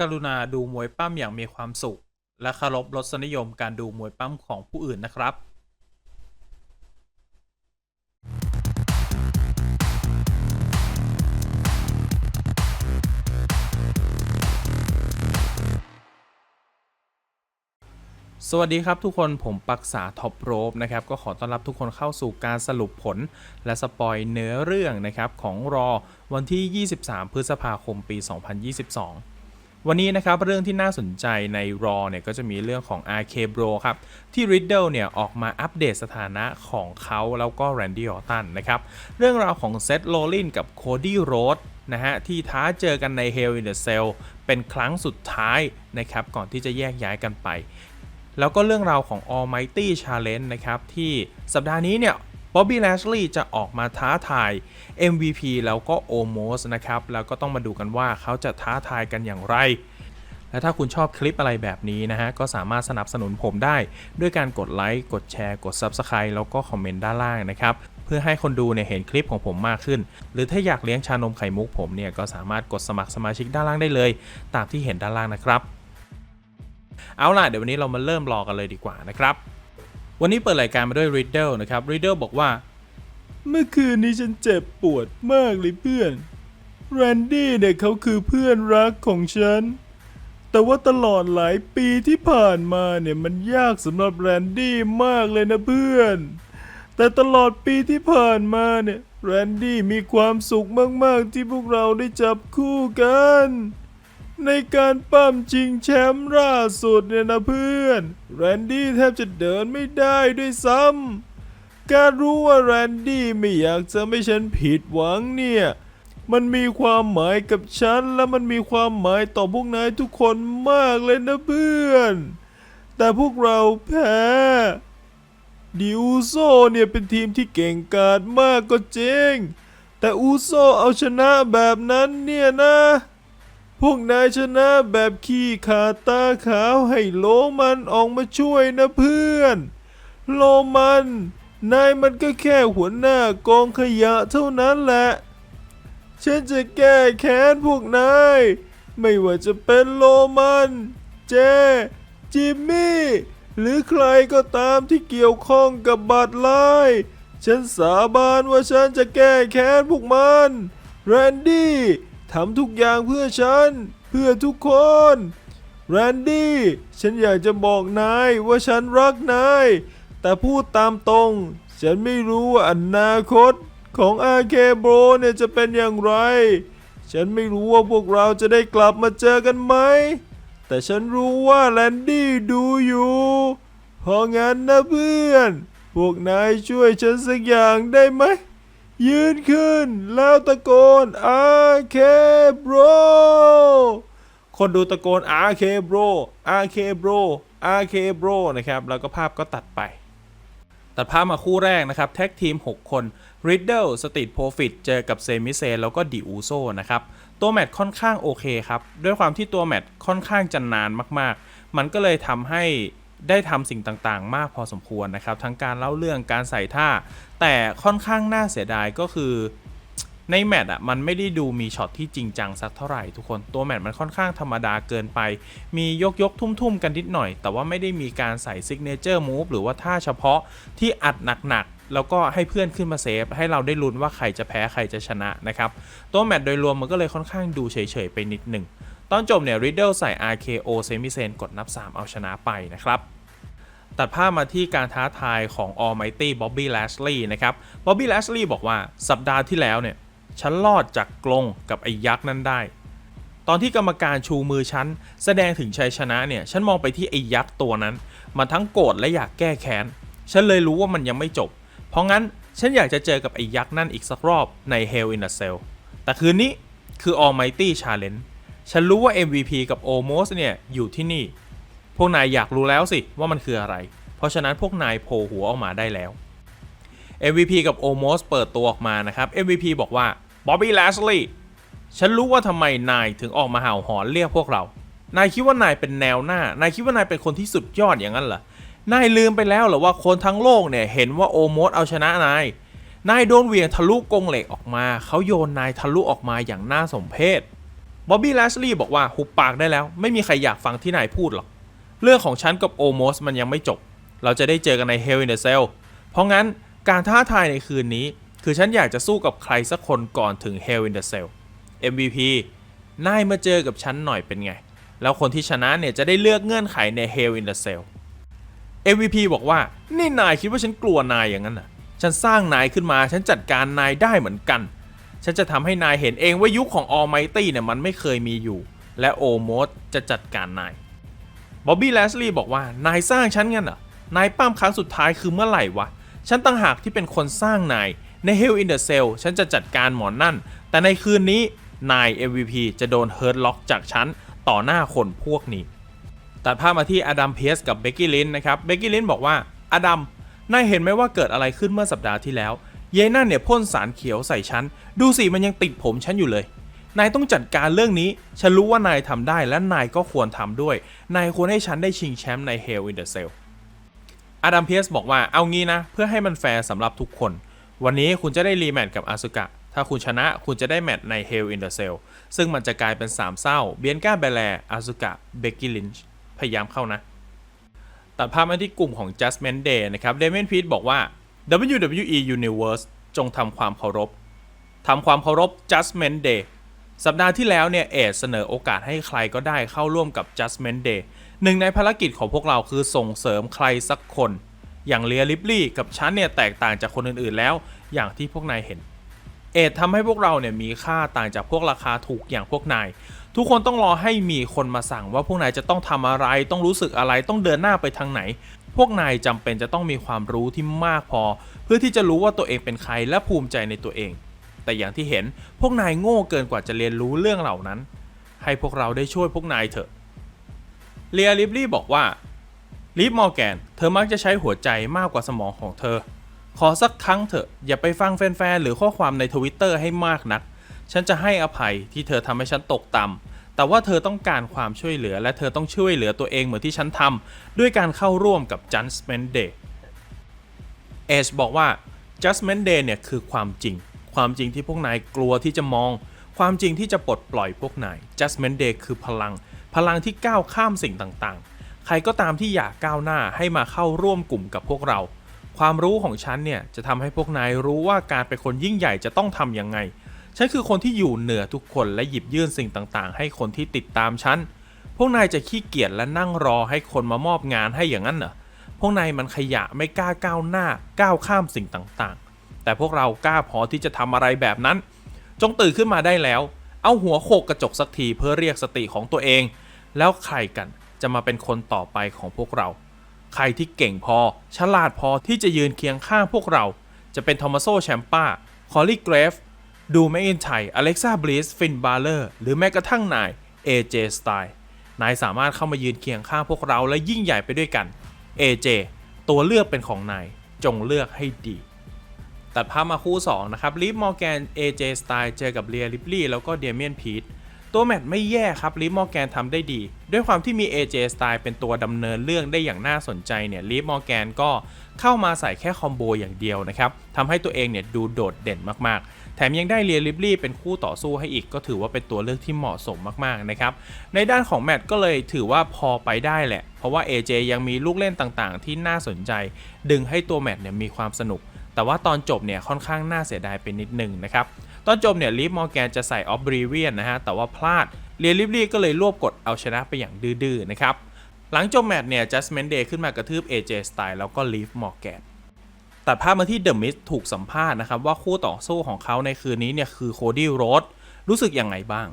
กรุณาดูมวยปั้มอย่างมีความสุข และเคารพรสนิยมการดูมวยปั้มของผู้อื่นนะครับสวัสดีครับทุกคนผมปักษาท็อปโรบนะครับก็ขอต้อนรับทุกคนเข้าสู่การสรุปผล และสปอยเนื้อเรื่องนะครับของรอวันที่ 23 พฤษภาคมปี 2022 วันนี้นะครับเรื่องที่น่าสนใจในรอเนี่ยก็จะมีเรื่องของ RK Bro ครับ ที่ Riddle เนี่ยออกมาอัปเดตสถานะของเขาแล้วก็ Randy Orton นะครับเรื่องราวของเซธโรลินกับโคดี้โรดนะฮะที่ท้าเจอกันใน Hell in the Cell เป็นครั้งสุดท้ายนะครับก่อนที่จะแยกย้ายกันไป แล้วก็เรื่องราวของ Almighty Challenge นะครับที่สัปดาห์นี้เนี่ย Bobby Lashley จะออกมาท้าทาย MVP แล้วก็ Omos นะครับ แล้วก็ต้องมาดูกันว่าเขาจะท้าทายกันอย่างไร และถ้าคุณชอบคลิปอะไรแบบนี้นะฮะ ก็สามารถสนับสนุนผมได้ ด้วยการกดไลค์ กดแชร์ กด Subscribe แล้วก็คอมเมนต์ด้านล่างนะครับ เพื่อให้คนดูเนี่ยเห็นคลิปของผมมากขึ้น หรือถ้าอยากเลี้ยงชานมไข่มุกผมเนี่ยก็สามารถกดสมัครสมาชิกด้านล่างได้เลย ตามที่เห็นด้านล่างนะครับ เอาล่ะเดี๋ยววันนี้เรามาเริ่มรอกันเลยดีกว่านะครับ วันนี้เปิดรายการมาด้วย Riddle นะครับ Riddle บอกว่า เมื่อคืนนี้ฉันเจ็บปวดมากเลยเพื่อนแรนดี้เนี่ยเขาคือเพื่อนรักของฉัน แต่ว่าตลอดหลายปีที่ผ่านมาเนี่ยมันยากสำหรับแรนดี้มากเลยนะเพื่อน แต่ตลอดปีที่ผ่านมาเนี่ยแรนดี้มีความสุขมาก ๆ ที่พวกเราได้จับคู่กัน ในการปั้มชิงแชมป์ล่าสุดเนี่ยนะเพื่อน แรนดี้แทบจะเดินไม่ได้ด้วยซ้ำ การรู้ว่าแรนดี้ไม่อยากจะไม่ฉันผิดหวังเนี่ย มันมีความหมายกับฉันและมันมีความหมายต่อพวกนายทุกคนมากเลยนะเพื่อน แต่พวกเราแพ้ดิอูโซเนี่ยเป็นทีมที่เก่งกาจมากก็จริง แต่อูโซเอาชนะแบบนั้นเนี่ยนะ พวกนายชนะแบบขี้ขาตาขาวให้โลมันออกมาช่วยนะเพื่อน โลมัน นายมันก็แค่หัวหน้ากองขยะเท่านั้นแหละ ฉันจะแก้แค้นพวกนาย ไม่ว่าจะเป็นโลมัน เจ จิมมี่ หรือใครก็ตามที่เกี่ยวข้องกับบัตรไลน์ฉันสาบานว่าฉันจะแก้แค้นพวกมัน แรนดี้ ทำทุกอย่างเพื่อฉัน เพื่อทุกคนแรนดี้ฉันอยากจะบอกนายว่าฉันรักนาย แต่พูดตามตรง ฉันไม่รู้ว่าอนาคตของอาเคโบรเนี่ยจะเป็นอย่างไร ฉันไม่รู้ว่าพวกเราจะได้กลับมาเจอกันไหม แต่ฉันรู้ว่าแลนดี้ดูอยู่ เพราะงั้นนะเพื่อน พวกนายช่วยฉันสักอย่างได้ไหม ยืนขึ้น แล้วตะโกน RK Bro คนดูตะโกน RK Bro RK Bro RK Bro นะครับ แล้วก็ภาพก็ตัดไป ตัดภาพมาคู่แรกนะครับ แท็กทีม 6 คน Riddle Street Profit เจอกับเซมิเซแล้วก็ดิอูโซนะครับ ตัวแมตช์ค่อนข้างโอเคครับ ด้วยความที่ตัวแมตช์ค่อนข้างจะนานมาก ๆ มันก็เลยทำให้ ได้ทำสิ่งต่างๆ มากพอสมควรนะครับ ทั้งการเล่าเรื่องการใส่ท่า แต่ค่อนข้างน่าเสียดายก็คือในแมตช์อะมันไม่ได้ดูมีช็อตที่จริงจังสักเท่าไหร่ทุกคนตัวแมตช์มันค่อนข้างธรรมดาเกินไป มียกยกทุ่มๆ กันนิดหน่อย แต่ว่าไม่ได้มีการใส่ซิกเนเจอร์มูฟหรือว่าท่าเฉพาะที่อัดหนักๆ แล้วก็ให้เพื่อนขึ้นมาเซฟ ให้เราได้ลุ้นว่าใครจะแพ้ใครจะชนะนะครับ ตัวแมตช์โดยรวมมันก็เลยค่อนข้างดูเฉยๆไปนิดหนึ่ง ตอนจบเนี่ยริดเดิลใส่ RKO เซมิเซนกดนับ 3 เอาชนะไปนะครับตัดภาพมาที่การท้าทายของ Almighty Bobby Lashley นะครับ Bobby Lashley บอกว่าสัปดาห์ที่แล้วเนี่ย ฉันรอดจากกรงกับไอ้ยักษ์นั้นได้ ตอนที่กรรมการชูมือฉัน แสดงถึงชัยชนะเนี่ย ฉันมองไปที่ไอ้ยักษ์ตัวนั้น มันทั้งโกรธและอยากแก้แค้น ฉันเลยรู้ว่ามันยังไม่จบ เพราะงั้นฉันอยากจะเจอกับไอ้ยักษ์นั่นอีกสักรอบใน Hell in a Cell แต่คืนนี้คือ Almighty Challenge ฉันรู้ว่า MVP กับ Omos เนี่ยอยู่ที่นี่ พวกนายอยากรู้แล้วสิว่ามันคืออะไร เพราะฉะนั้นพวกนายโผล่หัวออกมาได้แล้ว MVP กับ Omos เปิดตัวออกมานะครับ MVP บอกว่า Bobby Lashley ฉันรู้ว่าทำไมนายถึงออกมาเห่าหอนเรียกพวกเรา นายคิดว่านายเป็นแนวหน้า นายคิดว่านายเป็นคนที่สุดยอดอย่างนั้นเหรอ นายลืมไปแล้วเหรอว่าคนทั้งโลกเนี่ยเห็นว่าโอโมสเอาชนะนาย นายโดนเหวี่ยงทะลุกงเหล็กออกมา เขาโยนนายทะลุออกมาอย่างน่าสมเพช บ๊อบบี้แลชลีย์บอกว่าหุบปากได้แล้ว ไม่มีใครอยากฟังที่นายพูดหรอก เรื่องของฉันกับโอโมสมันยังไม่จบ เราจะได้เจอกันใน Hell in a Cell เพราะงั้นการท้าทายในคืนนี้ คือฉันอยากจะสู้กับใครสักคนก่อนถึง Hell in the Cell MVP นายมาเจอกับฉันหน่อยเป็นไง แล้วคนที่ชนะเนี่ยจะได้เลือกเงื่อนไขใน Hell in the Cell MVP บอกว่า นี่นายคิดว่าฉันกลัวนายอย่างนั้นน่ะ ฉันสร้างนายขึ้นมา ฉันจัดการนายได้เหมือนกัน ฉันจะทำให้นายเห็นเองว่ายุคของ Almighty เนี่ยมันไม่เคยมีอยู่ และโอโมสจะจัดการนายบ๊อบบี้แลสลีย์บอกว่านายสร้างฉันงั้นเหรอนายปั้มครั้งสุดท้ายคือเมื่อไหร่วะ ฉันต่างหากที่เป็นคนสร้างนายใน Hell in the Cell ฉันจะจัดการหมอนนั่น แต่ในคืนนี้นาย MVP จะโดนเฮิร์ตล็อกจากฉันต่อหน้าคนพวกนี้ ตัดภาพมาที่อดัมเพสกับเบกกี้ลินนะครับ เบกกี้ลินบอกว่าอดัม นายเห็นไหมว่าเกิดอะไรขึ้นเมื่อสัปดาห์ที่แล้ว เยนั่นเนี่ยพ่นสารเขียวใส่ฉัน ดูสิมันยังติดผมฉันอยู่เลย นายต้องจัดการเรื่องนี้ ฉันรู้ว่านายทำได้และนายก็ควรทำด้วย นายควรให้ฉันได้ชิงแชมป์ใน Hell in the Cell อดัมเพียสบอกว่าเอางี้นะ เพื่อให้มันแฟร์สำหรับทุกคน วันนี้คุณจะได้รีแมตช์กับอาซุกะ ถ้าคุณชนะคุณจะได้แมตช์ใน Hell in the Cell ซึ่งมันจะกลายเป็นสามเศร้า เบียนกาเบลแลอาซุกะ เบกกี้ลินช์พยายามเข้านะ ตัดภาพมาที่กลุ่มของ Judgment Day นะครับ เดเมนพีทบอกว่า WWE Universe จงทำความเคารพทำความเคารพ Judgment Day สัปดาห์ที่แล้วเนี่ยเอดเสนอโอกาสให้ใครก็ได้เข้าร่วมกับ Judgment Day หนึ่งในภารกิจของพวกเราคือส่งเสริมใครสักคน อย่างเลียลิปลี่กับฉันเนี่ยแตกต่างจากคนอื่นๆแล้ว อย่างที่พวกนายเห็น เอดทำให้พวกเราเนี่ยมีค่าต่างจากพวกราคาถูกอย่างพวกนาย ทุกคนต้องรอให้มีคนมาสั่งว่าพวกนายจะต้องทำอะไร ต้องรู้สึกอะไรต้องเดินหน้าไปทางไหน พวกนายจำเป็นจะต้องมีความรู้ที่มากพอ เพื่อที่จะรู้ว่าตัวเองเป็นใครและภูมิใจในตัวเอง แต่อย่างที่เห็นพวกนายโง่เกินกว่าจะเรียนรู้เรื่องเหล่านั้น ให้พวกเราได้ช่วยพวกนายเถอะเลียลิบลี่บอกว่าลิฟมอร์แกนเธอมักจะใช้หัวใจมากกว่าสมองของเธอ ขอสักครั้งเถอะ อย่าไปฟังแฟนๆหรือข้อความในทวิตเตอร์ให้มากนัก ฉันจะให้อภัยที่เธอทำให้ฉันตกต่ำ แต่ว่าเธอต้องการความช่วยเหลือและเธอต้องช่วยเหลือตัวเองเหมือนที่ฉันทำด้วยการเข้าร่วมกับ Judgment Day เอชบอกว่า Judgment Day เนี่ยคือความจริง ความจริงที่พวกนายกลัวที่จะมอง ความจริงที่จะปลดปล่อยพวกนาย Judgment Day คือพลัง พลังที่ก้าวข้ามสิ่งต่างๆ ใครก็ตามที่อยากก้าวหน้าให้มาเข้าร่วมกลุ่มกับพวกเรา ความรู้ของฉันเนี่ยจะทำให้พวกนายรู้ว่าการเป็นคนยิ่งใหญ่จะต้องทำยังไง ฉันคือคนที่อยู่เหนือทุกคนและหยิบยื่นสิ่งต่างๆ ให้คนที่ติดตามฉัน พวกนายจะขี้เกียจและนั่งรอให้คนมามอบงานให้อย่างนั้นเหรอ พวกนายมันขยะไม่กล้าก้าวหน้าก้าวข้ามสิ่งต่างๆ แต่พวกเรากล้าพอที่จะทำอะไรแบบนั้น จงตื่นขึ้นมาได้แล้ว เอาหัวโขกกระจกสักทีเพื่อเรียกสติของตัวเอง แล้วใครกันจะมาเป็นคนต่อไปของพวกเรา ใครที่เก่งพอ ฉลาดพอที่จะยืนเคียงข้างพวกเรา จะเป็นทอมัสโซแชมป้า คอลลี่เกรฟ ดูแมกอินไทอเล็กซ่าบลิสฟินบาร์เลอร์หรือแม้กระทั่งนาย AJ s t y l e นายสามารถเข้ามายืนเคียงข้างพวกเราและยิ่งใหญ่ไปด้วยกัน AJ ตัวเลือกเป็นของนาย จงเลือกให้ดี ตัดภาพมาคู่ 2 นะครับลิฟมอร์แกน AJ s t y l e เจอกับเรียลิปลี่แล้วก็เดเมียนพีทตัวแมตช์ไม่แย่ครับลิฟมอร์แกนทำได้ดี ด้วยความที่มี AJ s t y l e เป็นตัวดำเนินเรื่องได้อย่างน่าสนใจเนี่ยลิฟมอร์แกนก็ เข้ามาใส่แค่คอมโบอย่างเดียวนะครับทำให้ตัวเองเนี่ยดูโดดเด่นมากๆ แถมยังได้เรียลิปลี่เป็นคู่ต่อสู้ให้อีก ก็ถือว่าเป็นตัวเลือกที่เหมาะสมมากๆนะครับในด้านของแมตช์ก็เลยถือว่าพอไปได้แหละ เพราะว่า AJ ยังมีลูกเล่นต่างๆ ที่น่าสนใจ ดึงให้ตัวแมตช์เนี่ยมีความสนุก แต่ว่าตอนจบเนี่ยค่อนข้างน่าเสียดายไปนิดนึงนะครับตอนจบเนี่ยลิฟมอร์แกนจะใส่ออฟบรีเวียนนะฮะแต่ว่าพลาดเรียลิฟลี่ก็เลยรวบกดเอาชนะไปอย่างดื้อๆนะครับ หลังจบแมตช์เนี่ย Judgment Day ขึ้นมากระทืบ AJ Style แล้วก็ลีฟมอร์แกนตัดภาพมาที่เดอะมิสถูกสัมภาษณ์นะครับว่าคู่ต่อสู้ของเขาในคืนนี้เนี่ยคือโคดี้โรดรู้สึกยังไงบ้าง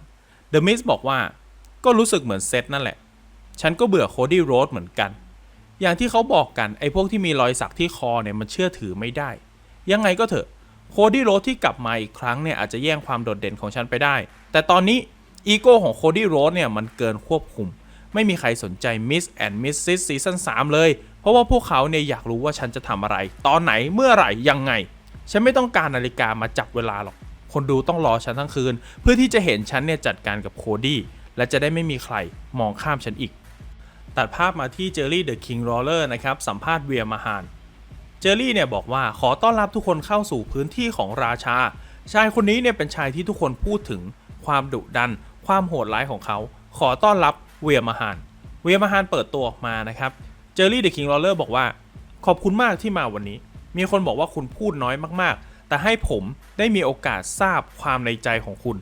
เดอะมิสบอกว่าก็รู้สึกเหมือนเซตนั่นแหละ ฉันก็เบื่อโคดี้โรดเหมือนกัน อย่างที่เขาบอกกันไอ้พวกที่มีรอยสักที่คอเนี่ยมันเชื่อถือไม่ได้ ยังไงก็เถอะโคดี้โรดที่กลับมาอีกครั้งเนี่ยอาจจะแย่งความโดดเด่นของฉันไปได้ แต่ตอนนี้อีโก้ของโคดี้โรดเนี่ยมันเกินควบคุม ไม่มีใครสนใจ Miss and Mrs. ซีซั่น3เลย เพราะว่าพวกเขาเนี่ยอยากรู้ว่าฉันจะทำอะไร ตอนไหนเมื่อไหร่ยังไง ฉันไม่ต้องการนาฬิกามาจับเวลาหรอก คนดูต้องรอฉันทั้งคืน เพื่อที่จะเห็นฉันเนี่ยจัดการกับโคดี้และจะได้ไม่มีใครมองข้ามฉันอีก ตัดภาพมาที่เจอรี่เดอะคิงโรเลอร์นะครับสัมภาษณ์เวียมาฮานเจอรี่เนี่ยบอกว่าขอต้อนรับทุกคนเข้าสู่พื้นที่ของราชา ชายคนนี้เนี่ยเป็นชายที่ทุกคนพูดถึงความดุดัน ความโหดร้ายของเขา ขอต้อนรับ เวียมาฮานเวียมาฮานเปิดตัวออกมานะครับเจอรี่เดอะคิงลอเลอร์บอกว่า ขอบคุณมากที่มาวันนี้ มีคนบอกว่าคุณพูดน้อยมากๆ แต่ให้ผมได้มีโอกาสทราบความในใจของคุณ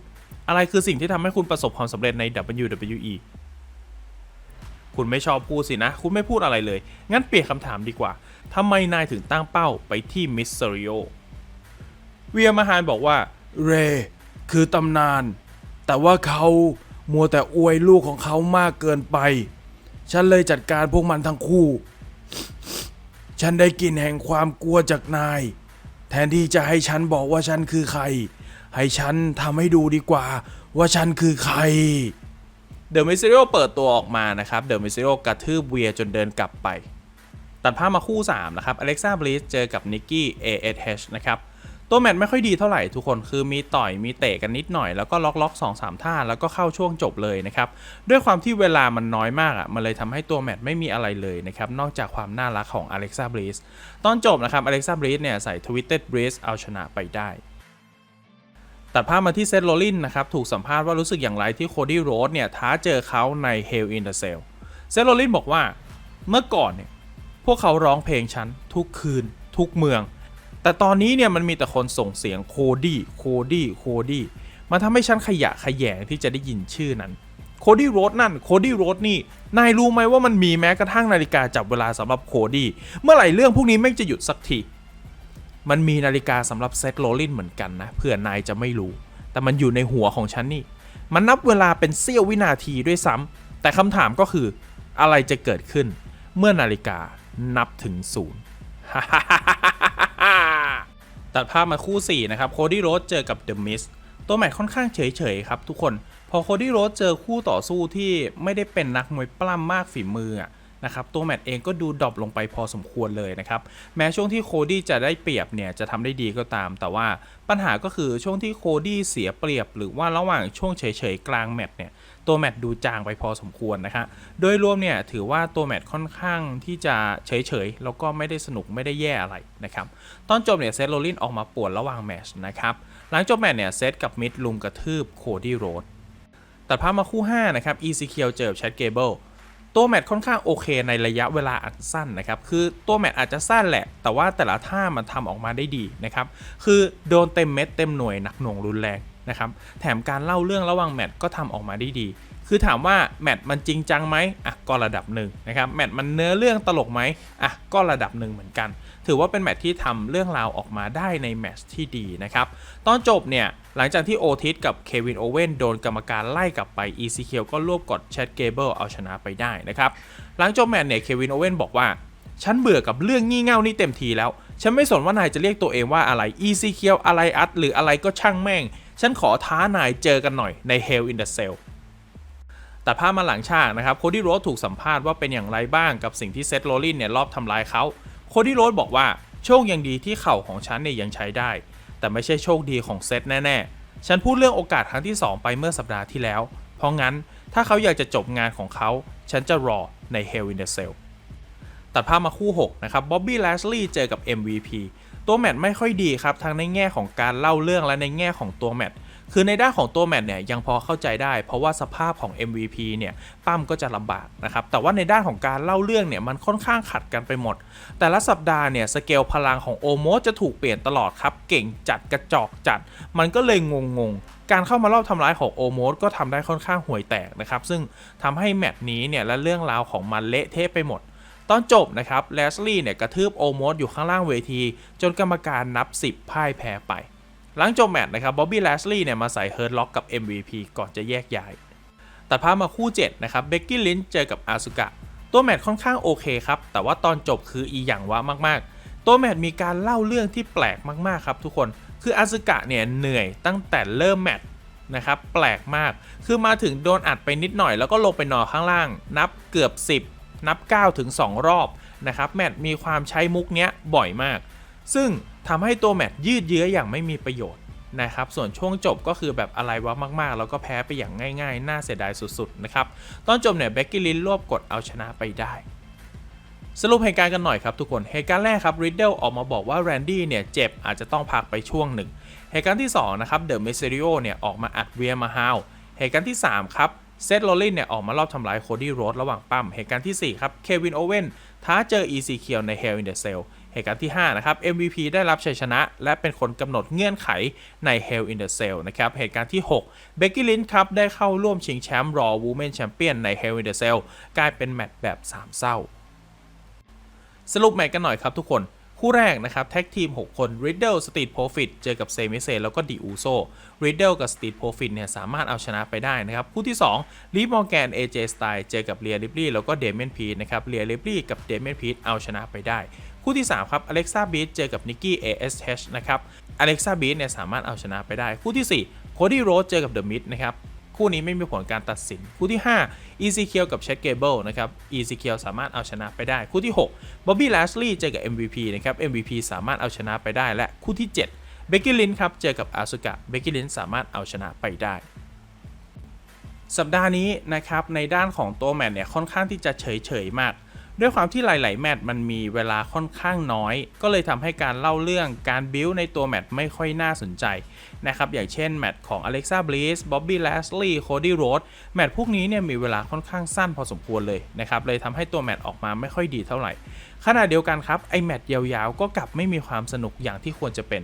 อะไรคือสิ่งที่ทำให้คุณประสบความสำเร็จใน WWE คุณไม่ชอบพูดสินะ คุณไม่พูดอะไรเลย งั้นเปลี่ยนคำถามดีกว่าทำไมนายถึงตั้งเป้าไปที่มิสเ e ริโอเวียมาฮานบอกว่า เร คือตำนาน แต่ว่าเขา มัวแต่อวยลูกของเขามากเกินไป ฉันเลยจัดการพวกมันทั้งคู่ ฉันได้กลิ่นแห่งความกลัวจากนาย แทนที่จะให้ฉันบอกว่าฉันคือใคร ให้ฉันทำให้ดูดีกว่า ว่าฉันคือใครเดอะมิสซิโรเปิดตัวออกมานะครับเดอะมิสซิโรกระทืบเวียจนเดินกลับไป ตัดภาพมาคู่ 3 นะครับอเล็กซ่าบลิสเจอกับนิกกี้ ASH นะครับ ตัวแมตช์ไม่ค่อยดีเท่าไหร่ทุกคนคือมีต่อยมีเตะกันนิดหน่อยแล้วก็ล็อกล็อกสองสามท่าแล้วก็เข้าช่วงจบเลยนะครับด้วยความที่เวลามันน้อยมากอะมันเลยทำให้ตัวแมตช์ไม่มีอะไรเลยนะครับนอกจากความน่ารักของอเล็กซ่าบลิสตอนจบนะครับอเล็กซ่าบลิสเนี่ยใส่ทวิตเต็ดบลิสเอาชนะไปได้ตัดภาพมาที่เซธโรลลินนะครับถูกสัมภาษณ์ว่ารู้สึกอย่างไรที่โคดี้โรดเนี่ยท้าเจอเขาใน Hell in the Cell เซธโรลลินบอกว่าเมื่อก่อนเนี่ยพวกเขาร้องเพลงฉันทุกคืน ทุกเมือง แต่ตอนนี้เนี่ยมันมีแต่คนส่งเสียงโคดี้โคดี้โคดี้มันทำให้ฉันขยะขยแยงที่จะได้ยินชื่อนั้นโคดี้โรดนั่นโคดี้โรดนี่ นายรู้ไหมว่ามันมีแม้กระทั่งนาฬิกาจับเวลาสำหรับโคดี้เมื่อไหร่เรื่องพวกนี้ไม่จะหยุดสักทีมันมีนาฬิกาสำหรับเซตโรลลินเหมือนกันนะเผื่อนายจะไม่รู้ แต่มันอยู่ในหัวของฉันนี่ มันนับเวลาเป็นเสี้ยววินาทีด้วยซ้ำแต่คำถามก็คืออะไรจะเกิดขึ้น เมื่อนาฬิกานับถึงศูนย์ ตัดภาพมาคู่ 4 นะครับโคดี้โรสเจอกับเดอะมิสตัวแมตช์ค่อนข้างเฉยๆครับทุกคน พอโคดี้โรสเจอคู่ต่อสู้ที่ไม่ได้เป็นนักมวยปล้ำมากฝีมือนะครับตัวแมตช์เองก็ดูดรอปลงไปพอสมควรเลยนะครับแม้ช่วงที่โคดี้จะได้เปรียบเนี่ยจะทำได้ดีก็ตาม แต่ว่าปัญหาก็คือช่วงที่โคดี้เสียเปรียบ หรือว่าระหว่างช่วงเฉยๆกลางแมตช์เนี่ย ตัวแมตช์ดูจางไปพอสมควรนะฮะโดยรวมเนี่ยถือว่าตัวแมตช์ค่อนข้างที่จะเฉยๆ แล้วก็ไม่ได้สนุกไม่ได้แย่อะไรนะครับตอนจบเนี่ยเซธโรลินออกมาปวนระหว่างแมตช์นะครับหลังจบแมตช์เนี่ยเซธกับมิดลุมกระทืบโคดี้โรดตัดภาพมาคู่ 5 นะครับ e c q เคียวเจอแชทเกเบิลตัวแมตช์ค่อนข้างโอเคในระยะเวลาอันสั้นนะครับ คือตัวแมตช์อาจจะสั้นแหละ แต่ว่าแต่ละท่ามันทำออกมาได้ดีนะครับ คือโดนเต็มเม็ดเต็มหน่วยหนักหน่วงรุนแรง นะครับแถมการเล่าเรื่องระหว่างแมตช์ก็ทำออกมาได้ดี คือถามว่าแมตช์มันจริงจังไหมอะก็ระดับหนึ่งนะครับแมตช์มันเนื้อเรื่องตลกไหมอะก็ระดับหนึ่งเหมือนกัน ถือว่าเป็นแมตช์ที่ทำเรื่องราวออกมาได้ในแมตช์ที่ดีนะครับตอนจบเนี่ยหลังจากที่โอทิสกับเควินโอเว่นโดนกรรมการไล่กลับไป e c q ก็รวบกดแชทเกเบิลเอาชนะไปได้นะครับหลังจบแมตช์เนี่ยเควินโอเว่นบอกว่าฉันเบื่อกับเรื่องงี่เง่านี่เต็มทีแล้ว ฉันไม่สนว่านายจะเรียกตัวเองว่าอะไร e c q อะไรอัดหรืออะไรก็ช่างแม่ง ฉันขอท้านายเจอกันหน่อยใน Hell in the Cell แตัดภาพมาหลังฉากนะครับโคดี้โรสถูกสัมภาษณ์ว่าเป็นอย่างไรบ้างกับสิ่งที่เซธโรลลินเนี่ยรอบทำลายเขาโคดี้โรสบอกว่าโชคยังดีที่เข่าของฉันเนี่ยยังใช้ได้ แต่ไม่ใช่โชคดีของเซธแน่ๆ ฉันพูดเรื่องโอกาสครั้งที่ 2 ไปเมื่อสัปดาห์ที่แล้ว เพราะงั้นถ้าเขาอยากจะจบงานของเขา ฉันจะรอใน Hell in the Cell ตัดภาพมาคู่ 6 นะครับบ๊อบบี้แลชลีย์เจอกับ MVP ตัวแมตช์ไม่ค่อยดีครับทั้งในแง่ของการเล่าเรื่องและในแง่ของตัวแมตช์คือในด้านของตัวแมตช์เนี่ยยังพอเข้าใจได้ เพราะว่าสภาพของ MVP เนี่ยปั้มก็จะลำบากนะครับแต่ว่าในด้านของการเล่าเรื่องเนี่ยมันค่อนข้างขัดกันไปหมด แต่ละสัปดาห์เนี่ยสเกลพลังของโอโมจะถูกเปลี่ยนตลอดครับ เก่งจัดกระจอกจัด มันก็เลยงงๆการเข้ามารอบทำร้ายของโอโมก็ทำได้ค่อนข้างห่วยแตกนะครับซึ่งทำให้แมตช์นี้เนี่ยและเรื่องราวของมันเละเทะไปหมด ตอนจบนะครับแลสลี่เนี่ยกระทืบโอโมสอยู่ข้างล่างเวที จนกรรมการนับ 10พ่ายแพ้ไป หลังจบแมตช์นะครับบ๊อบบี้แลสลี่เนี่ยมาใส่เฮิร์ l ล็อกกับ MVP ก่อนจะแยกย้าย ตัดภาพมาคู่ 7 นะครับเบกกี้ลินเจอกับอาซุกะ ตัวแมตช์ค่อนข้างโอเคครับ แต่ว่าตอนจบคืออีหยังวะมากๆ ตัวแมตช์มีการเล่าเรื่องที่แปลกมากๆครับทุกคนคืออาซุกะเนี่ยเหนื่อยตั้งแต่เริ่มแมตช์นะครับแปลกมาก คือมาถึงโดนอัดไปนิดหน่อยแล้วก็ลงไปนอนข้างล่าง นับเกือบ 10 นับ 9 ถึง 2 รอบนะครับแมตมีความใช้มุกเนี้ยบ่อยมาก ซึ่งทำให้ตัวแมตยืดเยื้ออย่างไม่มีประโยชน์นะครับส่วนช่วงจบก็คือแบบอะไรวะมากๆ แล้วก็แพ้ไปอย่างง่ายๆ น่าเสียดายสุดๆนะครับตอนจบเนี่ยเบกกี้ลินรวบกดเอาชนะไปได้ สรุปเหตุการณ์กันหน่อยครับทุกคนเหตุการณ์แรกครับริดเดิลออกมาบอกว่าแรนดี้เนี่ยเจ็บอาจจะต้องพักไปช่วงหนึ่งเหตุการณ์ที่2นะครับเดอะเมสเซริโอเนี่ยออกมาอัดเวียมาฮาวเหตุการณ์ที่3ครับ เซธโรลลินเนี่ยออกมารอบทำลายโคดี้โรดระหว่างปั้ม เหตุการณ์ทีสี่ 4 ครับ เควินโอเว่นท้าเจอ e ีเคียวใน Hell in the Cell เหตุการณ์ที่ 5 นะครับ MVP ได้รับชัยชนะ และเป็นคนกำหนดเงื่อนไขใน Hell in the Cell นะครับ เหตุการณ์ที่6เบกกี้ลินครับ ได้เข้าร่วมชิงแชมป์รอวูแมนแชมเปี้ยนใน Hell in the Cell กลายเป็นแมตช์แบบ3เศร้า สรุปแมตช์กันหน่อยครับทุกคน คู่แรกนะครับแท็กทีม 6 คน Riddle Street Profit เจอกับเซมิเซแล้วก็ดิอูโซ Riddle กับ Street Profit เนี่ยสามารถเอาชนะไปได้นะครับคู่ที่2 l ี m มอร์แกน AJ Style เจอกับเรียริปลี่แล้วก็เดเมนพีนะครับเรียริปลี่กับเดเมนพีเอาชนะไปได้ คู่ที่ 3 ครับ Alexa b e a t เจอกับ Nikki ASH นะครับ Alexa b e a t เนี่ยสามารถเอาชนะไปได้ คู่ที่4 Cody Rhodes เจอกับ The Mid นะครับ คู่นี้ไม่มีผลการตัดสิน คู่ที่5 e z k i e l กับ c h e t Gable นะครับ e z k i e l สามารถเอาชนะไปได้ คู่ที่6 Bobby Lashley เจอกับ MVP นะครับ MVP สามารถเอาชนะไปได้ และคู่ที่7 Becky Lynch ครับเจอกับ Asuka Becky Lynch สามารถเอาชนะไปได้สัปดาห์นี้นะครับในด้านของตัวแมตช์เนี่ยค่อนข้างที่จะเฉยๆมาก ด้วยความที่หลาย ๆ แมตช์มันมีเวลาค่อนข้างน้อย ก็เลยทำให้การเล่าเรื่องการบิวในตัวแมตช์ไม่ค่อยน่าสนใจนะครับ อย่างเช่นแมตช์ของ Alexa Bliss Bobby Lashley Cody Rhodes แมตช์พวกนี้เนี่ยมีเวลาค่อนข้างสั้นพอสมควรเลยนะครับ เลยทำให้ตัวแมตช์ออกมาไม่ค่อยดีเท่าไหร่ ขณะเดียวกันครับไอแมตช์ยาว ๆ ก็กลับไม่มีความสนุกอย่างที่ควรจะเป็น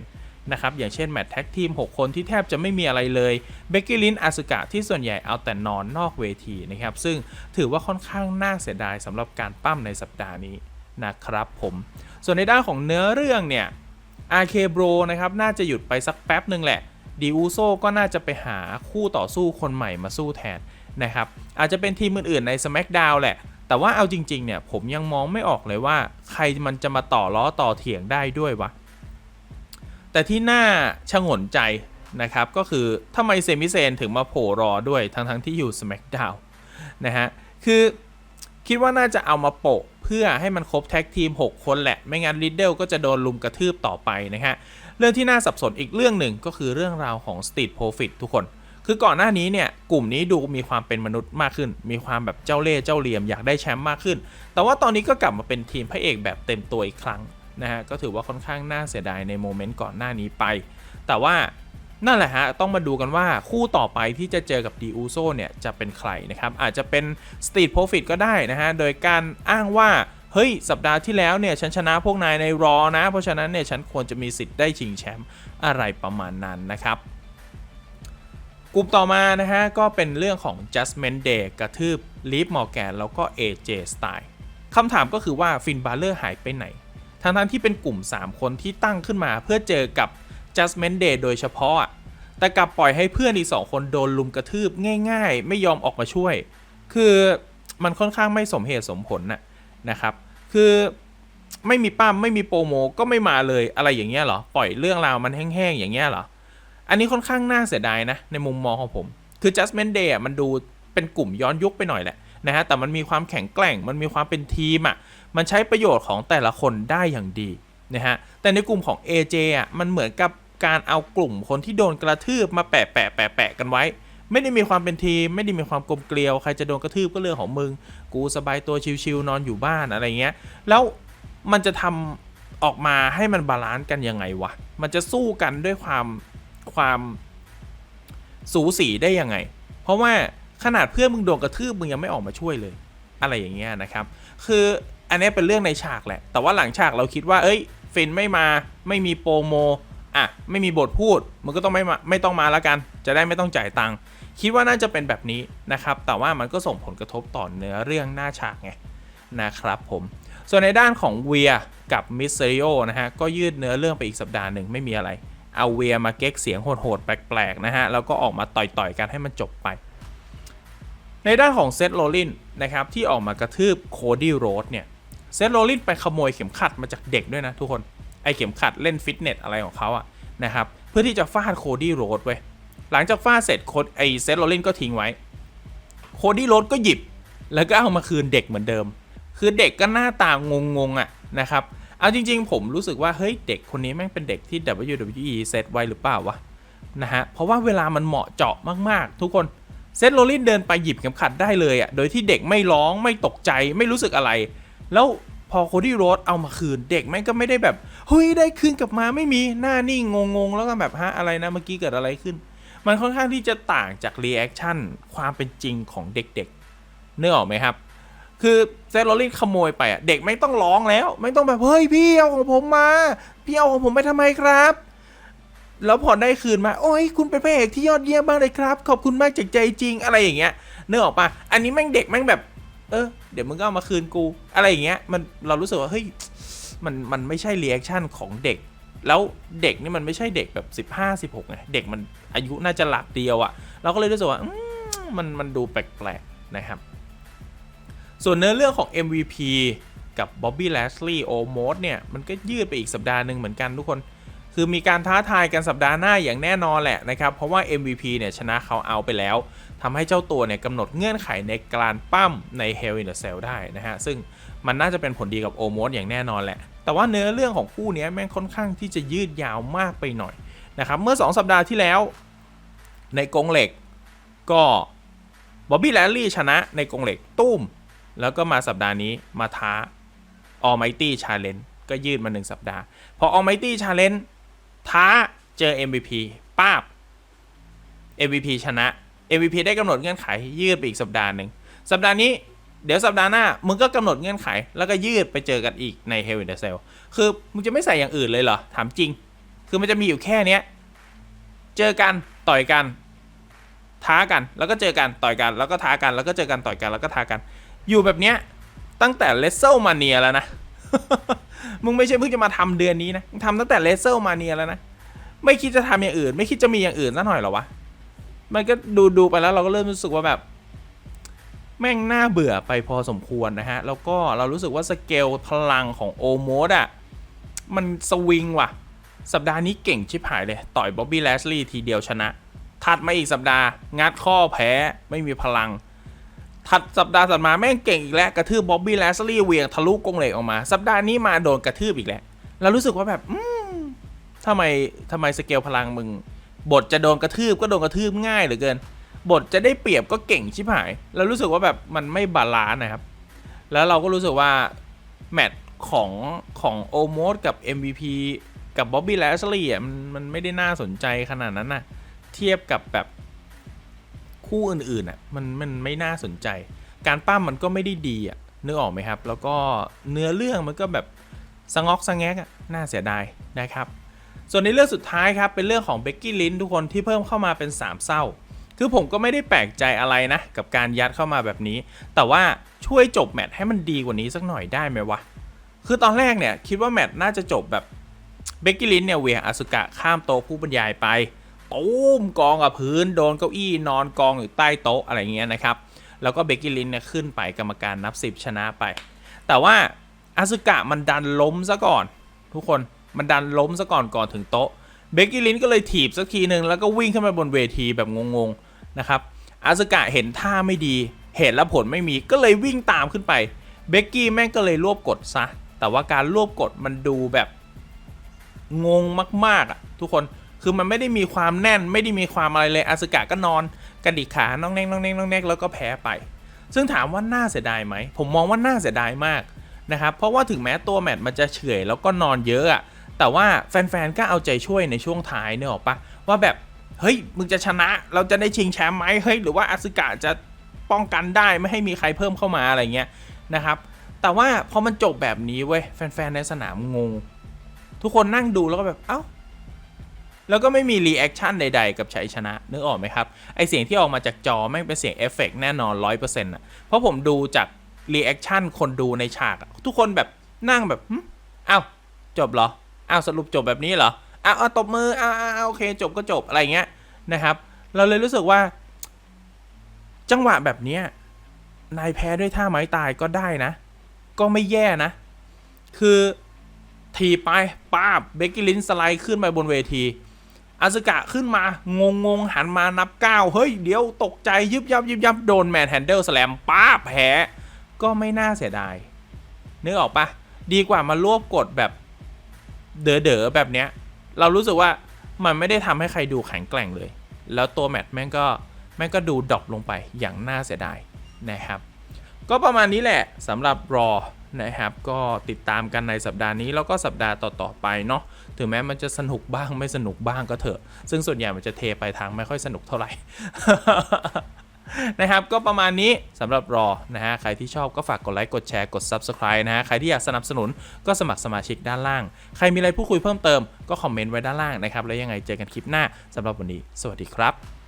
นะครับอย่างเช่นแมตช์แท็กทีม 6 คนที่แทบจะไม่มีอะไรเลยเบกกี้ลินอาสุกะที่ส่วนใหญ่เอาแต่นอนนอกเวทีนะครับซึ่งถือว่าค่อนข้างน่าเสียดายสำหรับการปั้มในสัปดาห์นี้นะครับผมส่วนในด้านของเนื้อเรื่องเนี่ย RK Bro นะครับน่าจะหยุดไปสักแป๊บหนึ่งแหละดีอูโซก็น่าจะไปหาคู่ต่อสู้คนใหม่มาสู้แทนนะครับอาจจะเป็นทีมอื่นๆใน SmackDown แหละ แต่ว่าเอาจริงๆเนี่ยผมยังมองไม่ออกเลยว่า ใครมันจะมาต่อล้อต่อเถียงได้ด้วยวะ แต่ที่น่าชงนใจนะครับ ก็คือทำไมเซมิเซนถึงมาโผล่รอด้วยทั้งๆที่อยู่ SmackDown นะฮะ คือคิดว่าน่าจะเอามาโปะเพื่อให้มันครบแท็กทีม 6 คนแหละ ไม่งั้นลิดเดลก็จะโดนลุมกระทืบต่อไปนะฮะ เรื่องที่น่าสับสนอีกเรื่องหนึ่งก็คือเรื่องราวของ Street Profit ทุกคน คือก่อนหน้านี้เนี่ย กลุ่มนี้ดูมีความเป็นมนุษย์มากขึ้น มีความแบบเจ้าเล่ห์เจ้าเหลี่ยมอยากได้แชมป์มากขึ้น แต่ว่าตอนนี้ก็กลับมาเป็นทีมพระเอกแบบเต็มตัวอีกครั้ง นะฮะก็ถือว่าค่อนข้างน่าเสียดายในโมเมนต์ก่อนหน้านี้ไป แต่ว่านั่นแหละฮะ ต้องมาดูกันว่าคู่ต่อไปที่จะเจอกับดีอูโซเนี่ย จะเป็นใครนะครับ อาจจะเป็น Street Profit ก็ได้นะฮะ โดยการอ้างว่า เฮ้ย สัปดาห์ที่แล้วเนี่ย ฉันชนะพวกนายในรอนะ เพราะฉะนั้นเนี่ย ฉันควรจะมีสิทธิ์ได้ชิงแชมป์อะไรประมาณนั้นนะครับ กลุ่มต่อมานะฮะ ก็เป็นเรื่องของ Judgment Day กระทืบลีฟมอร์แกนแล้วก็ AJ Style คำถามก็คือว่าฟินบาเลอร์หายไปไหน ทั้งๆที่เป็นกลุ่ม 3 คนที่ตั้งขึ้นมาเพื่อเจอกับ Judgment Day โดยเฉพาะ แต่กลับปล่อยให้เพื่อนอีก2คนโดนลุมกระทืบง่าย ๆ ไม่ยอมออกมาช่วย คือมันค่อนข้างไม่สมเหตุสมผลนะนะครับ คือไม่มีปั้มไม่มีโปรโมก็ไม่มาเลยอะไรอย่างเงี้ยเหรอ ปล่อยเรื่องราวมันแห้งๆอย่างเงี้ยเหรอ อันนี้ค่อนข้างน่าเสียดายนะในมุมมองของผม คือ Judgment Day อะมันดูเป็นกลุ่มย้อนยุคไปหน่อยแหละ นะฮะแต่มันมีความแข็งแกร่ง มันมีความเป็นทีมอะมันใช้ประโยชน์ของแต่ละคนได้อย่างดีนะฮะแต่ในกลุ่มของ AJ อะมันเหมือนกับการเอากลุ่มคนที่โดนกระทืบมาแปะแปะแปะแปะกันไว้ ไม่ได้มีความเป็นทีม ไม่ได้มีความกลมเกลียวใครจะโดนกระทืบก็เรื่องของมึง กูสบายตัวชิวๆนอนอยู่บ้านอะไรเงี้ยแล้วมันจะทำออกมาให้มันบาลานซ์กันยังไงวะ มันจะสู้กันด้วยความความสูสีได้ยังไง เพราะว่า ขนาดเพื่อนมึงโดนกระทืบมึงยังไม่ออกมาช่วยเลย อะไรอย่างเงี้ยนะครับ คืออันนี้เป็นเรื่องในฉากแหละ แต่ว่าหลังฉากเราคิดว่า เอ้ยฟินไม่มาไม่มีโปรโมอะไม่มีบทพูดมันก็ต้องไม่มาไม่ต้องมาแล้วกัน จะได้ไม่ต้องจ่ายตังค์คิดว่าน่าจะเป็นแบบนี้นะครับ แต่ว่ามันก็ส่งผลกระทบต่อเนื้อเรื่องหน้าฉากไงนะครับผมส่วนในด้านของเวียกับมิสเซริโอนะฮะก็ยืดเนื้อเรื่องไปอีกสัปดาห์หนึ่งไม่มีอะไร เอาเวียมาเก๊กเสียงโหดๆแปลกๆนะฮะแล้วก็ออกมาต่อยๆกันให้มันจบไป ในด้านของเซธโรลินนะครับที่ออกมากระทืบโคดี้โรดเนี่ยเซธโรลินไปขโมยเข็มขัดมาจากเด็กด้วยนะทุกคนไอเข็มขัดเล่นฟิตเนสอะไรของเขาอะนะครับเพื่อที่จะฟาดโคดี้โรดไว้ยหลังจากฟาดเสร็จโคดไอเซธโรลินก็ทิ้งไว้โคดี้โรดก็หยิบ แล้วก็เอามาคืนเด็กเหมือนเดิม คือเด็กก็หน้าตางงๆอะนะครับเอาจริง ๆ ผมรู้สึกว่าเฮ้ยเด็กคนนี้แม่งเป็นเด็กที่ WWE เซตไว้หรือเปล่าวะนะฮะเพราะว่าเวลามันเหมาะเจาะมากๆ ทุกคน เซตโรลลินเดินไปหยิบเข็มขัดได้เลยอะ่ะ โดยที่เด็กไม่ร้องไม่ตกใจไม่รู้สึกอะไร แล้วพอโคดี้โรดเอามาคืนเด็กแม่งก็ไม่ได้แบบเฮ้ยได้คืนกลับมาไม่มีหน้านิ่งงงๆ แล้วก็แบบฮะอะไรนะเมื่อกี้เกิดอะไรขึ้น มันค่อนข้างที่จะต่างจากรีแอคชั่นความเป็นจริงของเด็กๆเนื้อออกไหมครับ คือเซตโรลลินขโมยไปอะเด็กไม่ต้องร้องแล้ว ไม่ต้องแบบเฮ้ยพี่เอาของผมมา พี่เอาของผมไปทำไมครับ แล้วพอได้คืนมา โอ้ยคุณเป็นพระเอกที่ยอดเยี่ยมมากเลยครับ ขอบคุณมากจากใจจริงอะไรอย่างเงี้ยเนื้อออกปะอันนี้แม่งเด็กแม่งแบบ เออ เดี๋ยวมึงก็เอามาคืนกู อะไรอย่างเงี้ย มันเรารู้สึกว่าเฮ้ยมันมันไม่ใช่เรีแอคชั่นของเด็ก แล้วเด็กนี่มันไม่ใช่เด็กแบบ 15 16ไงเด็กมันอายุน่าจะหลักเดียวอะเราก็เลยรู้สึกว่ามมันมันดูแปลกๆนะครับ ส่วนเนื้อเรื่องของ MVP กับ Bobby Lashley o m o s เนี่ย มันก็ยืดไปอีกสัปดาห์หนึ่งเหมือนกันทุกคน คือมีการท้าทายกันสัปดาห์หน้าอย่างแน่นอนแหละนะครับเพราะว่า MVP เนี่ยชนะเขาเอาไปแล้วทำให้เจ้าตัวเนี่ยกำหนดเงื่อนไขในการปั้มใน Hell in a Cell ได้นะฮะซึ่งมันน่าจะเป็นผลดีกับโอ o s อย่างแน่นอนแหละ แต่ว่าเนื้อเรื่องของคู่นี้แม่งค่อนข้างที่จะยืดยาวมากไปหน่อยนะครับเมื่อ 2 สัปดาห์ที่แล้ว ในกงเหล็กก็บ๊อบบี้แลนลี่ชนะในกงเหล็กตุ้ม แล้วก็มาสัปดาห์นี้มาท้า Almighty Challenge ก็ยืดมา 1 สัปดาห์ พอ Almighty Challenge ท้าเจอ MVP ป้าบ MVP ชนะ MVP ได้กำหนดเงื่อนไขยืดไปอีกสัปดาห์หนึ่งสัปดาห์นี้เดี๋ยวสัปดาห์หน้า มึงก็กำหนดเงื่อนไข แล้วก็ยืดไปเจอกันอีกใน Hell in the Cell คือ มึงจะไม่ใส่อย่างอื่นเลยเหรอ ถามจริง คือมันจะมีอยู่แค่เนี้ย เจอกันต่อยกัน ท้ากันแล้วก็เจอกันต่อยกัน แล้วก็ท้ากันแล้วก็เจอกันต่อยกันแล้วก็ท้ากัน อยู่แบบเนี้ยตั้งแต่เลสเซลมาเนียแล้วนะ มึงไม่ใช่เพิ่งจะมาทำเดือนนี้นะมึงทำตั้งแต่เลเซลมาเนียแล้วนะ ไม่คิดจะทำอย่างอื่น ไม่คิดจะมีอย่างอื่นสักหน่อยหรอวะ มันก็ดูดูไปแล้วเราก็เริ่มรู้สึกว่าแบบ แม่งน่าเบื่อไปพอสมควรนะฮะ แล้วก็เรารู้สึกว่าสเกลพลังของโอโมดอะ มันสวิงว่ะ สัปดาห์นี้เก่งชิบหายเลย ต่อยบ๊อบบี้แลชลีย์ทีเดียวชนะ ถัดมาอีกสัปดาห์ งัดข้อแพ้ ไม่มีพลัง ถัดสัปดาห์ถัดมาแม่งเก่งอีกแล้ว กระทืบบ๊อบบี้แลชลีย์เวียงทะลุกงเหล็กออกมา สัปดาห์นี้มาโดนกระทืบอีกแล้วเรารู้สึกว่าแบบอืมทำไมทำไมสเกลพลังมึง บทจะโดนกระทืบก็โดนกระทืบง่ายเหลือเกิน บทจะได้เปรียบก็เก่งชิบหายเรารู้สึกว่าแบบมันไม่บาลานซ์นะครับ แล้วเราก็รู้สึกว่าแมตช์ของของโอโมสกับ MVP กับบ๊อบบี้แลชลีย์อะมันมันไม่ได้น่าสนใจขนาดนั้นนะเทียบกับแบบ คู่อื่นๆอะมันมันไม่น่าสนใจ การปั้มมันก็ไม่ได้ดีอะนึกออกไหมครับ แล้วก็เนื้อเรื่องมันก็แบบสงอกสงแงกอะน่าเสียดายนะครับ ส่วนในเรื่องสุดท้ายครับเป็นเรื่องของเบกกี้ลินทุกคนที่เพิ่มเข้ามาเป็น3เศร้าคือผมก็ไม่ได้แปลกใจอะไรนะ กับการยัดเข้ามาแบบนี้ แต่ว่าช่วยจบแมตช์ให้มันดีกว่านี้สักหน่อยได้ไหมวะ คือตอนแรกเนี่ยคิดว่าแมตช์น่าจะจบแบบเบกกี้ลินเนี่ยเวียงอสุกะข้ามโต๊ะผู้บรรยายไป ตุ้มกองกับพื้นโดนเก้าอี้นอนกองอยู่ใต้โต๊ะอะไรเงี้ยนะครับ แล้วก็เบกกี้ลินเนี่ยขึ้นไปกรรมการนับ 10 ชนะไป แต่ว่าอาสุกะมันดันล้มซะก่อน ทุกคนมันดันล้มซะก่อนก่อนถึงโต๊ะเบกกี้ลินก็เลยถีบสักทีหนึ่งแล้วก็วิ่งขึ้นไปบนเวทีแบบงงๆนะครับอาสุกะเห็นท่าไม่ดี เห็นแล้วผลไม่มีก็เลยวิ่งตามขึ้นไปเบกกี้แม่งก็เลยรวบกดซะแต่ว่าการรวบกดมันดูแบบงงมากๆอะทุกคน คือมันไม่ได้มีความแน่นไม่ได้มีความอะไรเลยอาสกะก็นอนกระดิกขาน้องแนงน้องแนงน้องแนงแล้วก็แพ้ไป ซึ่งถามว่าน่าเสียดายไหม ผมมองว่าน่าเสียดายมากนะครับ เพราะว่าถึงแม้ตัวแมตช์มันจะเฉื่อยแล้วก็นอนเยอะอะแต่ว่าแฟนๆ ก็เอาใจช่วยในช่วงท้ายเนี่ยหรอปะว่าแบบเฮ้ยมึงจะชนะเราจะได้ชิงแชมป์ไหมเฮ้ยหรือว่าอาซึกะจะป้องกันได้ไม่ให้มีใครเพิ่มเข้ามาอะไรเงี้ยนะครับ แต่ว่าพอมันจบแบบนี้เว้ยแฟนๆ ในสนามงง ทุกคนนั่งดูแล้วก็แบบเอ้า แล้วก็ไม่มีรีแอคชั่นใด ๆ กับชัยชนะนึกออกไหมครับ ไอเสียงที่ออกมาจากจอแม่งเป็นเสียงเอฟเฟกต์แน่นอน100%อะเพราะผมดูจากรีแอคชั่นคนดูในฉาก ทุกคนแบบนั่งแบบอ้าวจบเหรออ้าวสรุปจบแบบนี้เหรออ้าวเอาตบมืออ้าวอ้าวโอเค จบก็จบอะไรเงี้ยนะครับ เราเลยรู้สึกว่า จังหวะแบบเนี้ยนายแพ้ด้วยท่าไม้ตายก็ได้นะ ก็ไม่แย่นะ คือทีไปป้าบเบกกี้ลินสไลด์ขึ้นไปบนเวที อาซึกะขึ้นมางงงหันมานับก้าวเฮ้ยเดี๋ยวตกใจยึบยับยึบยับโดนแมนแฮนเดิลสแลมป้าบแพ้ก็ไม่น่าเสียดายนึกออกปะดีกว่ามารวบกดแบบเด๋อๆแบบเนี้ย เรารู้สึกว่ามันไม่ได้ทำให้ใครดูแข็งแกร่งเลย แล้วตัวแมตช์แม่งก็แม่งก็ดูดรอปลงไปอย่างน่าเสียดายนะครับ ก็ประมาณนี้แหละสำหรับรอ นะครับ ก็ติดตามกันในสัปดาห์นี้แล้วก็สัปดาห์ต่อๆไปเนาะถึงแม้มันจะสนุกบ้างไม่สนุกบ้างก็เถอะ ซึ่งส่วนใหญ่มันจะเทไปทางไม่ค่อยสนุกเท่าไหร่นะครับก็ประมาณนี้สำหรับรอนะฮะใครที่ชอบก็ฝากกดไลค์กดแชร์กด Subscribe นะฮะใครที่อยากสนับสนุนก็สมัครสมาชิกด้านล่าง ใครมีอะไรพูดคุยเพิ่มเติมก็คอมเมนต์ไว้ด้านล่างนะครับ แล้วยังไงเจอกันคลิปหน้าสำหรับวันนี้ สวัสดีครับ